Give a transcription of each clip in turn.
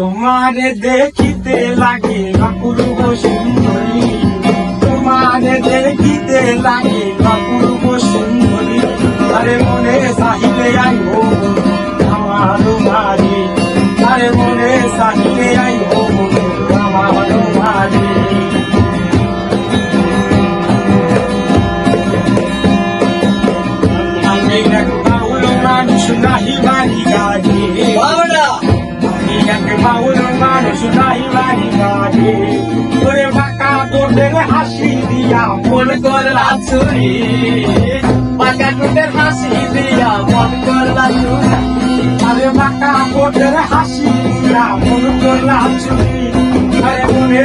তোমারে দেখিতে লাগে অপূর্ব সুন্দরী। তোমার দেখিতে লাগে অপূর্ব সুন্দরী। আরে মনে সাহিলে আইব আমার মারি আরে মনে সাহিলে আইব বাউল মানুষ নাহি বাড়ি গাড়ি তোরে বাঁকা তোদের হাসি দিয়া মন করলা চুরি বাঁকা তোদের হাসি দিয়া মন করলা চুরি আরে বাঁকা তোদের হাসি দিয়া মন করলা চুরি আরে মনে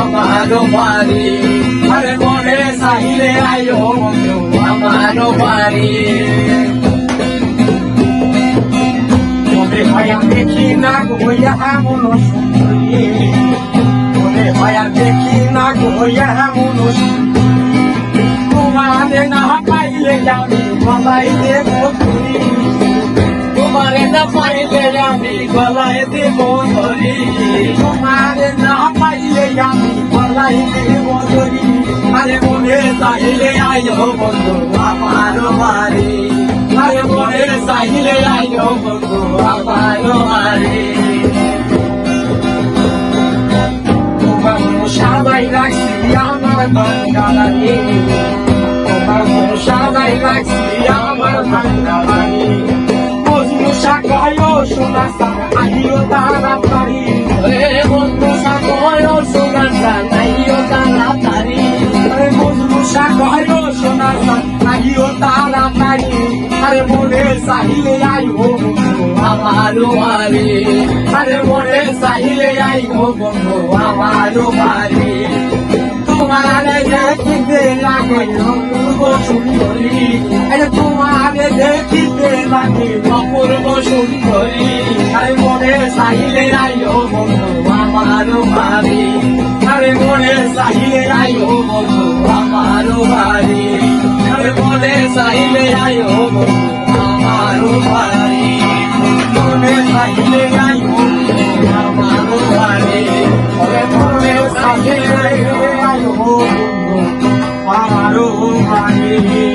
আমার বাড়ি আরে মনে চাহিলে আইও আমার বাড়ি মনে দেখি না গোয়া এমন সুন্দরী মনে দেখি না গোয়া এমন তোমারে না পাইলে আমি গলায় দেব তোমারে না পাইলে আমি গলায় দেব ধরি। তোমারে না পাইলে আমি গলায় দেব ধরি। আরে মনে চাইলে আইও বন্ধু আমার বাড়ি। মনে চাইলে আইও বন্ধু আমার বাড়ি তোমার সাদাই রাখছি আমার বাঙ্গালানি তোমার সাদাই রাখছি আমার মজনু শাখায়ও শোনা সারা আহিও তাড়াতাড়ি রে বন্ধু সাকয় সোনা সানাইও তাড়াতাড়ি আরে মজনু শাখায়ও আরে মনে চাহিলে আইও বন্ধু, আমার বাড়ি। আরে মনে চাহিলে আইও বন্ধু, আমার বাড়ি। তোমার দেখিতে লাগে অপূর্ব সুন্দরী। আরে তোমার দেখিতে লাগে অপূর্ব সুন্দরী। আরে মনে চাহিলে আইও বন্ধু, আমার বাড়ি। আরে মনে চাহিলে আইও বন্ধু, আমার আরে চাহিলে আইও আমার বাড়ি মনে আইও বন্ধু আমার বাড়ি মনে আইও বন্ধু আমার বাড়ি